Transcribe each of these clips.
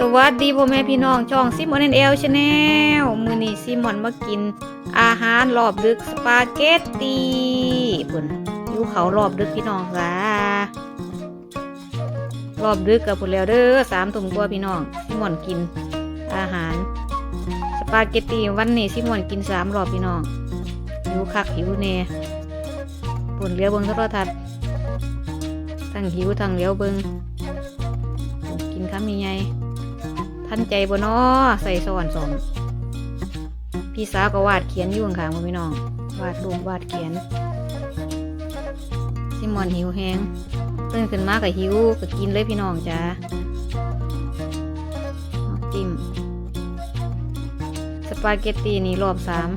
สวัสดีพ่อแม่พี่น้องช่องซิมอนเอลชาแนลมือนี้ซิมอนมากิน อาหารรอบดึกสปาเกตตีปุ่นอยู่เขารอบดึกพี่น้องค่ะรอบดึกกับปุ่นแล้วเด้อสามถุงกว่าพี่น้องซิมอนกิน อาหาร สปาเกตตีวันนี้ซิมอนกินสามรอบพี่น้องหิวคักหิวเน่ปุ่นเลี้ยวเบิงโทรทัศน์ทั้งหิวทั้งเลี้ยวเบิงกินข้ามมีไง ท่านใจบ่นอใส่สวรรค์สองพี่สาวก็วาดเขียนอยู่ข้างๆบ่พี่น้อง วาดรูปวาดเขียนซิมอนหิวแฮงตื่นขึ้นมาก็หิวก็กินเลยพี่น้องจ้าจิ้มสปาเกตตีนี่รอบสาม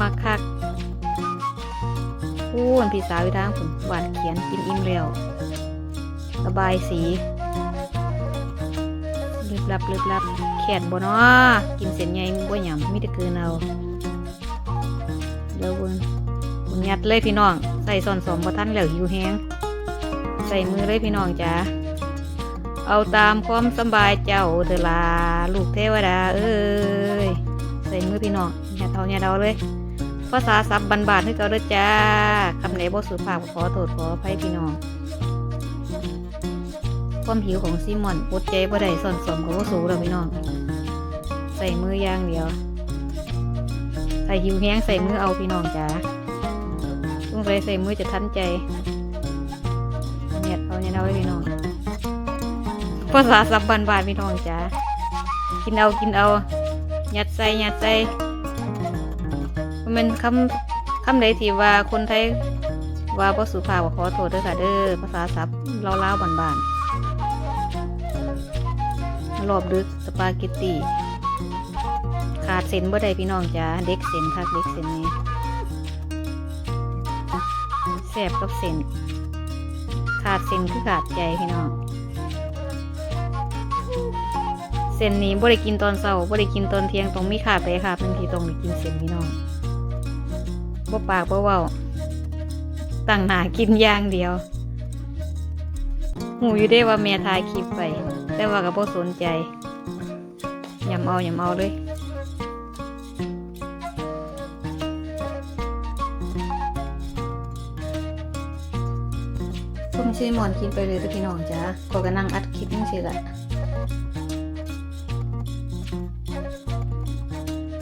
มักคักพูนพี่สาวอยู่ทางผมวาดเขียนกินอิ่มแล้วระบายสี ลับลึกลับแขนบ่เนาะกินเส้นใหญ่บ่หยำมีแต่คืนเอาแล้วเบิ่งบุญยัดเลยพี่น้อง ใส่ซ่อนสองบ่ทันแล้วหิวแฮงใส่มือเลยพี่น้องจ้าเอาตามความสบายเจ้าเถลาลูกเทวดา เอ้ยใส่มือพี่น้องอย่าเท่าอย่าเดาเลยภาษาซับบานบานๆให้เขาเด้อจ้าคำไหนบ่สุภาพก็ขอโทษขออภัยพี่น้อง ความหิวของซีมอนอดใจบ่ได้ซ่อนสมกับว่าสูแล้วพี่น้อง ใส่มือย่างเดียว ใส่หิวแห้งใส่มือเอาพี่น้องจ๋าต้องใส่ใส่มือจะทันใจเนี่ยเอาเนี่ยเอาไว้พี่น้องภาษาสับบานบานพี่น้องจ๋ากินเอากินเอายัดใส่ยัดใส่มันเป็นคำคำใดที่ว่าคนไทยว่าบ่สุภาพก็ขอโทษเด้อค่ะเด้อภาษาศัพท์เล่าๆบานๆ รอบดึกสปาเกตตีขาดเส้นบ่ได้พี่น้องจ้าเด็กเส้นคักเด็กเส้นนี่แซ่บกับเส้นขาดเส้นคือขาดใจพี่น้องเส้นนี้บ่ได้กินตอนเช้าบ่ได้กินตอนเที่ยงต้องมีขาดไปขาดทันทีต้องได้กินเส้นพี่น้องบ่ปากบ่เว้าตั้งหน้ากินอย่างเดียวหูอยู่ได้ว่าแม่ถ่ายคลิปไป แต่ว่าก็บ่สนใจยำเอายำเอาเลยส้มชีหมอนกินไปเลยพี่น้องจ้าก็กำลังอัดคลิปนี่สิละ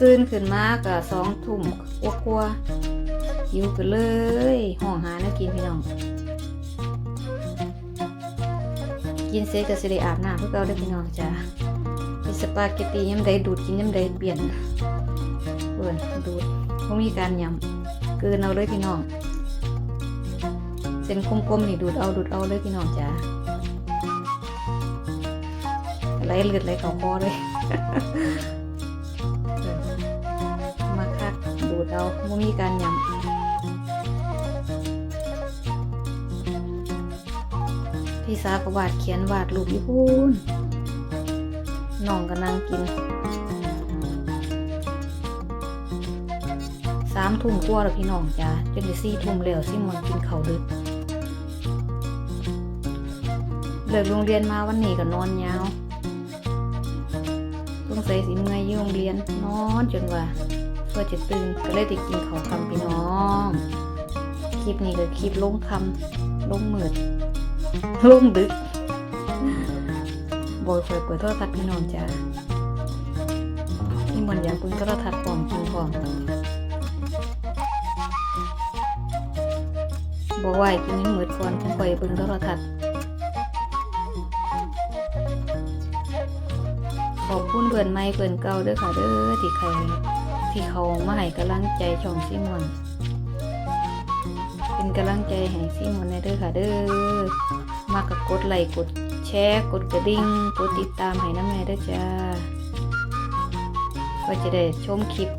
ตื่นขึ้นมาก็สองทุ่มกลัวๆหิวกันเลย ห้องหาแน้กินพี่น้อง กินเสร็จก็สิได้อาบน้ำเพื่อเก่าเด้พี่น้องจ้ากินสปาเกตตียำใดดูดกินยำใดเปลี่ยนเปิ่นดูดบ่มีการยำเกินเอาเลยพี่น้องเส้นกลมๆนี่ดูดเอาดูดเอาเลยพี่น้องจ้าไหลเลือดไหลเข้าคอเลยมาคักดูดเอาบ่มีการยำ พี่สาวก็วาดเขียนวาดรูปอยู่พูนน้องก็นั่งกินสามทุ่มกว่าแล้วพี่น้องจ้าจนจะสี่ทุ่มแล้วซิมอนกินเขาดึกเลิกโรงเรียนมาวันนี้ก็นอนยาวต้องใส่สีเมื่อยอยู่โรงเรียนนอนจนว่าเพื่อจะตื่นก็เลยได้กินเขาคำพี่น้อง คลิปนี้ก็คลิปลงคำลงหมืด ลุ่มดึกบอยคอยเปิดโทรทัศน์พี่น้องจ้านี่มันอยากเปิดโทรทัศน์ของกินของบอกว่าให้กินให้หมืดก่อนถึงไปเบิ่งโทรทัศน์ขอบคุณเพื่อนใหม่เพื่อนเก่าเด้อค่ะเด้อที่ใครที่เขามาให้กำลังใจช่องซิมอน เป็นกำลังใจให้ซิมอนในเด้อค่ะเด้อมากกับกดไลค์กดแชร์กดกระดิ่งกดติดตามให้น้ำแม่ด้วยจ้าก็จะได้ชมคลิป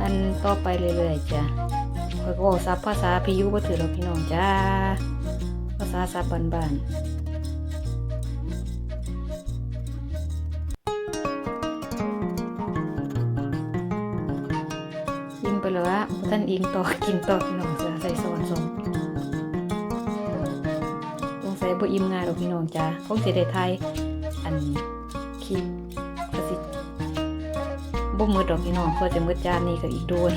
อันต่อไปเรื่อยๆจ้าคอยก็บอกซับภาษาพิยุบ่ถือเราพี่น้องจ้า ภาษาซับบ้านๆ ยิงไปเลยว่าท่านอิงต่อกินต่อพี่น้องเสือใส่ซอนสองสงสัยบ่อิ่มง่ายดอกพี่น้องจ้าคงสิได้ไทยอันคลิปก็สิบ่มืดดอกพี่น้องเพื่อจะมืดจานนี้ก็อีกโดน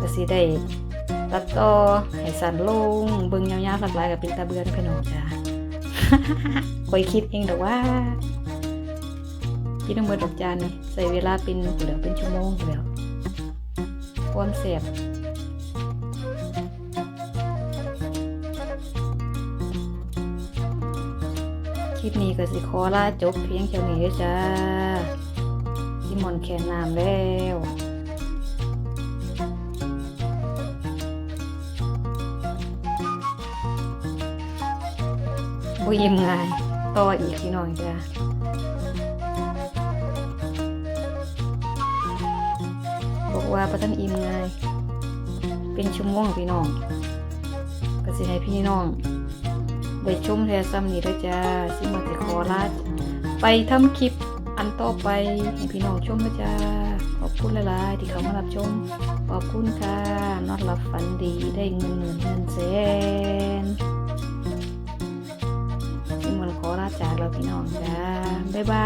ก็สิได้ตัดต่อให้สั้นลงเบิ่งยาวๆหลากหลายก็เป็นตาเบือเด้อพี่น้องจ้าคอยคิดเองดอกว่ากินทั้งหมดดอกจานใส่เวลาเป็นเดี๋ยวเป็นชั่วโมงเดี๋ยว ความแสบคลิปนี้ก็สิขอลาจบเพียงแค่นี้ด้อจ้าที่มอนแคนน้ำแล้วบ่ยิ้มง่าย ต่ออีกพี่น้องจ้า ประทันอิ่มง่ายเป็นชั่วโมงพี่น้องก็สิให้พี่น้องไปชมแทซ้ำนี้ด้วยจ้าซิมาสิขอลาไปทำคลิปอันต่อไปให้พี่น้องชมนะจ้าขอบคุณหลายๆที่เขามารับชม ขอบคุณค่ะนอนหลับฝันดีได้เงินหมื่นเงินแสนซิมันขอลาจากเราพี่น้องจ้าบ๊ายบาย